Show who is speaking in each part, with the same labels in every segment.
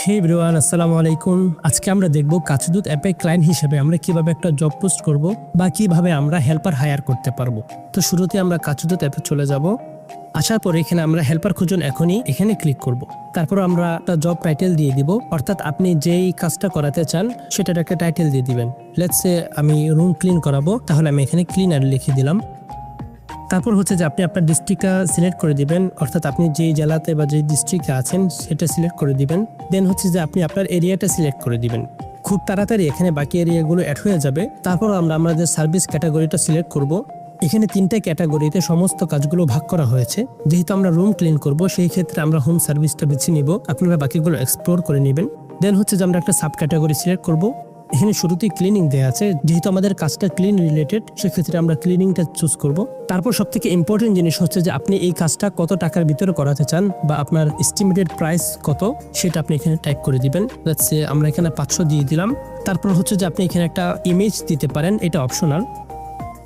Speaker 1: হে ব্রিওয়ান আসসালামু আলাইকুম। আজকে আমরা দেখব কাচদুত অ্যাপে ক্লায়েন্ট হিসেবে আমরা কীভাবে একটা জব পোস্ট করব বা কীভাবে আমরা হেল্পার হায়ার করতে পারব। তো শুরুতে আমরা কাচদুত অ্যাপে চলে যাব। আসার পর এখানে আমরা হেল্পার খুঁজুন এখনই এখানে ক্লিক করব। তারপর আমরা একটা জব টাইটেল দিয়ে দিব। অর্থাৎ আপনি যেই কাজটা করাতে চান, সেটার একটা টাইটেল দিয়ে দিবেন। লেটসে আমি রুম ক্লিন করাবো, তাহলে আমি এখানে ক্লিনার লিখে দিলাম। তারপর হচ্ছে যে আপনি আপনার ডিস্ট্রিক্টটা সিলেক্ট করে দিবেন, অর্থাৎ আপনি যেই জেলাতে বা যেই ডিস্ট্রিক্টে আছেন সেটা সিলেক্ট করে দিবেন। দেন হচ্ছে যে আপনি আপনার এরিয়াটা সিলেক্ট করে দিবেন। খুব তাড়াতাড়ি এখানে বাকি এরিয়াগুলো অ্যাড হয়ে যাবে। তারপর আমরা আমাদের সার্ভিস ক্যাটাগরিটা সিলেক্ট করব। এখানে তিনটে ক্যাটাগরিতে সমস্ত কাজগুলো ভাগ করা হয়েছে। যেহেতু আমরা রুম ক্লিন করব, সেই ক্ষেত্রে আমরা হোম সার্ভিসটা বেছে নিব। আপনারা বাকিগুলো এক্সপ্লোর করে নেবেন। দেন হচ্ছে যে আমরা একটা সাব ক্যাটাগরি সিলেক্ট করব। এখানে শুরুতেই ক্লিনিং দেওয়া আছে। যেহেতু আমাদের কাজটা ক্লিন রিলেটেড সেক্ষেত্রে আমরা ক্লিনিংটা চুজ করব। তারপর সব থেকে ইম্পর্টেন্ট জিনিস হচ্ছে যে আপনি এই কাজটা কত টাকার ভিতরে করাতে চান বা আপনার এস্টিমেটেড প্রাইস কত, সেটা আপনি এখানে টাইপ করে দিবেন। যাচ্ছে আমরা এখানে পাঁচশো দিয়ে দিলাম। তারপর হচ্ছে যে আপনি এখানে একটা ইমেজ দিতে পারেন, এটা অপশনাল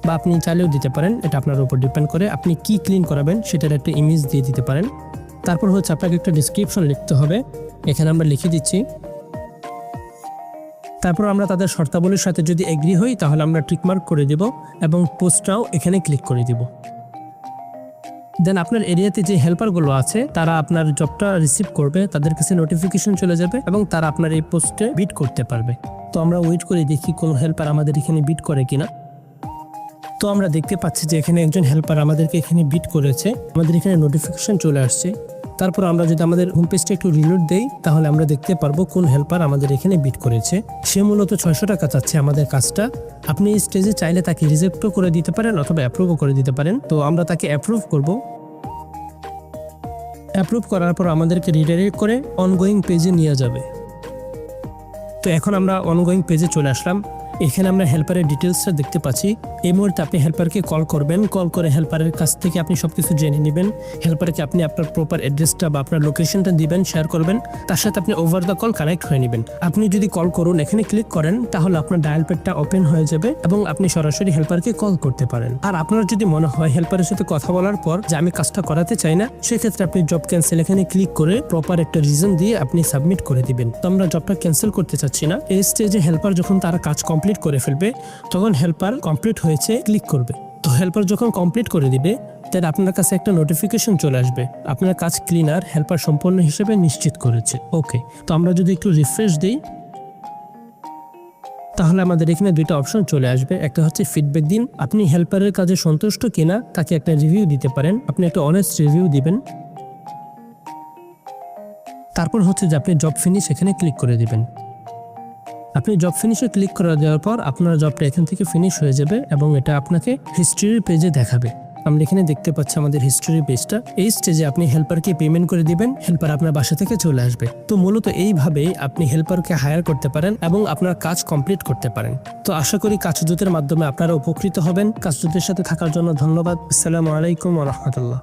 Speaker 1: বা আপনি চাইলেও দিতে পারেন, এটা আপনার উপর ডিপেন্ড করে। আপনি কি ক্লিন করাবেন, সেটার একটা ইমেজ দিয়ে দিতে পারেন। তারপর হচ্ছে আপনাকে একটা ডিসক্রিপশন লিখতে হবে। এখানে আমরা লিখে দিচ্ছি তারপর আমরা তাদের শর্তাবলীর সাথে যদি এগ্রি হই, তাহলে আমরা টিকমার্ক করে দিব এবং পোস্টটাও এখানে ক্লিক করে দিব। দেন আপনার এরিয়াতে যে হেল্পারগুলো আছে, তারা আপনার জবটা রিসিভ করবে, তাদের কাছে নোটিফিকেশন চলে যাবে এবং তারা আপনার এই পোস্টে বিট করতে পারবে। তো আমরা ওয়েট করে দেখি কোন হেল্পার আমাদের এখানে বিট করে কিনা। তো আমরা দেখতে পাচ্ছি যে এখানে একজন হেল্পার আমাদেরকে এখানে বিট করেছে। আমাদের এখানে নোটিফিকেশন চলে আসছে। তারপর আমরা যদি আমাদের হোম পেজটা একটু রিলোড দেই, তাহলে আমরা দেখতে পারব কোন হেল্পার আমাদের এখানে বিট করেছে। সে মূলত ছয়শো টাকা চাচ্ছে আমাদের কাজটা। আপনি এই স্টেজে চাইলে তাকে রিজেক্টও করে দিতে পারেন অথবা অ্যাপ্রুভও করে দিতে পারেন। তো আমরা তাকে অ্যাপ্রুভ করব। অ্যাপ্রুভ করার পর আমাদেরকে রিডাইরেক্ট করে অনগোয়িং পেজে নিয়ে যাবে। তো এখন আমরা অনগোয়িং পেজে চলে আসলাম। এখানে আমরা হেল্পারের ডিটেলসটা দেখতে পাচ্ছি। এই মুহূর্তে আপনি হেল্পারকে কল করবেন। কল করে হেল্পারের কাছ থেকে আপনি সব কিছু জেনে নেবেন। হেল্পারকে আপনি আপনার প্রপার অ্যাড্রেসটা বা আপনার লোকেশনটা দিবেন শেয়ার করবেন। তার সাথে আপনি ওভার দ্য কল কানেক্ট হয়ে নেবেন। আপনি যদি কল করুন, এখানে ক্লিক করেন, তাহলে আপনার ডায়াল প্যাডটা ওপেন হয়ে যাবে এবং আপনি সরাসরি হেল্পারকে কল করতে পারেন। আর আপনার যদি মনে হয় হেল্পারের সাথে কথা বলার পর যে আমি কাজটা করাতে চাই না, সেক্ষেত্রে আপনি জব ক্যান্সেল এখানে ক্লিক করে প্রপার একটা রিজন দিয়ে আপনি সাবমিট করে দিবেন। তো আমরা জবটা ক্যান্সেল করতে চাচ্ছি না। এই স্টেজে হেল্পার যখন তারা কাজ কমপ্লিট করে ফেলবে, তখন হেল্পার কমপ্লিট হয়েছে ক্লিক করবে। তো হেল্পার যখন কমপ্লিট করে দিবে তাহলে আপনার কাছে একটা নোটিফিকেশন চলে আসবে। আপনার কাজ ক্লিনার হেল্পার সম্পন্ন হিসেবে নিশ্চিত করেছে। ওকে তো আমরা যদি একটু রিফ্রেশ দিই, তাহলে আমাদের এখানে দুইটা অপশন চলে আসবে। একটা হচ্ছে ফিডব্যাক দিন। আপনি হেল্পারের কাজে সন্তুষ্ট কিনা, তাকে একটা রিভিউ দিতে পারেন। আপনি একটা অনেস্ট রিভিউ দিবেন। তারপর হচ্ছে যে আপনি জব ফিনিশ এখানে ক্লিক করে দিবেন। আপনি জব ফিনিশে ক্লিক করে দেওয়ার পর আপনার জবটা এখান থেকে ফিনিশ হয়ে যাবে এবং এটা আপনাকে হিস্ট্রির পেজে দেখাবে। আমরা এখানে দেখতে পাচ্ছি আমাদের হিস্ট্রি পেজটা এই স্টেজে আপনি হেল্পারকে পেমেন্ট করে দিবেন হেল্পার আপনার বাসা থেকে চলে আসবে। তো মূলত এইভাবেই আপনি হেল্পারকে হায়ার করতে পারেন এবং আপনার কাজ কমপ্লিট করতে পারেন। তো আশা করি কাজদূতের মাধ্যমে আপনারা উপকৃত হবেন। কাজদূতের সাথে থাকার জন্য ধন্যবাদ। আসসালামু আলাইকুম রহমতুল্লাহ।